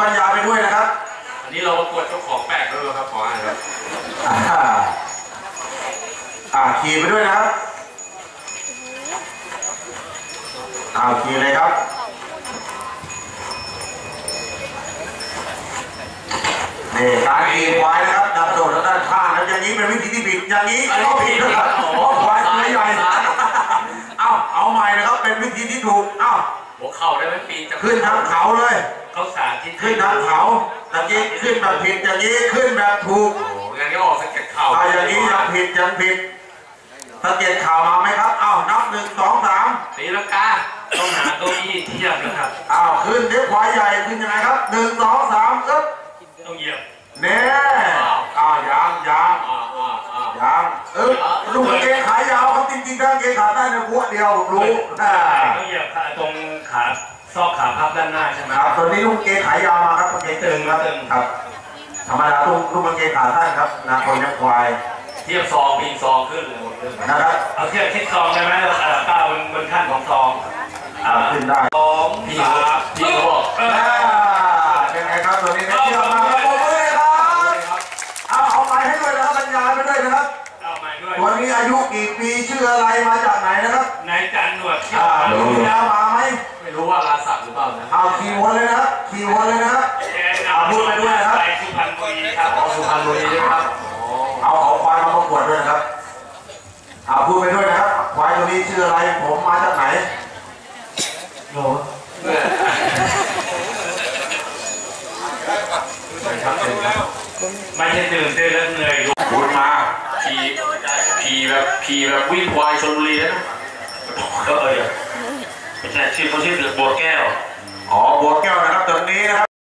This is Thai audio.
ปัญญาไปด้วยนะครับ อันนี้เราประกวดเจ้าของแปลกด้วยครับขออ่านครับ อ่าอ่าขี่ไปด้วยนะครับอ่าขี่เลยครับ นี่การขี่ควายนะครับดับโดดทางด้านข้างแล้วอย่างนี้เป็นวิธีที่ผิดอย่างนี้ก็ผิดนะครับเพราควายตัวใหญ่เอาเอาใหม่นะครับเป็นวิธีที่ถูก เอาหัวเข่าได้ไหมปีจะขึ้นทางเขาเลย เขาสาธิตขึ้นทางเขาตะกี้ขึ้นแบบผิดอย่างนี้ขึ้นแบบถูกโอ้โหงั้นก็ออกสะเก็ดเข่าเอาอย่างนี้ยังผิดยังผิดสังเกตข่าวมาไหมครับอ้าวนับหนึ่งสองสามตีลังกาต้องหาเก้าอี้เทียบนะครับอ้าวขึ้นเดี๋ยวควายใหญ่ขึ้นยังไงครับหนึ่งสองสามอึ๊บต้องเหยียบเน่อ้าวยังยังอ่าอ่าอ่ายังอึ๊บลูกกางเกงขายาวครับจริงๆถ้ากางเกงขาสั้นเนี่ยพวกเดียวผมรู้อ่าต้องเหยียบขาตรงขา ซอกขาพับด้านหน้าใช่ไหมครับตอนนี้ลูกกางเกงขายาวมาครับกางเกงตึงครับครับธรรมดาลูกลูกกางเกงขาสั้นครับนาคนยังควายเทียบซองพิงซองขึ้นเลยหมดเลยนะครับเอาเทียบคิดซองได้ไหมเอ่อก้าวบนบนขั้นของซองอ่าขึ้นได้สองพี่เขาพี่เขาบอกเอออ่าเป็นไงครับตัวนี้ไม่เชื่อมาครับผมเลยครับเอาเอาไปให้ด้วยนะครับบรรยายไปด้วยนะครับเอาใหม่ด้วยตัวนี้อายุกี่ปีชื่ออะไรมาจากไหนนะครับนายจันหนวดเขี้ยวอ่ารู้แล้วมา นี้ชื่ออะไร ผมมาจากไหนโอ้ไม่ใช่ตื่นเต้นแล้วเหนื่อยพูดมาขี่ขี่แบบขี่แบบวิ่งควายชนบุรีนะก็เออไม่ใช่ชื่อเขาชื่อบัวแก้ว อ๋อ บัวแก้วนะครับตัวนี้นะครับ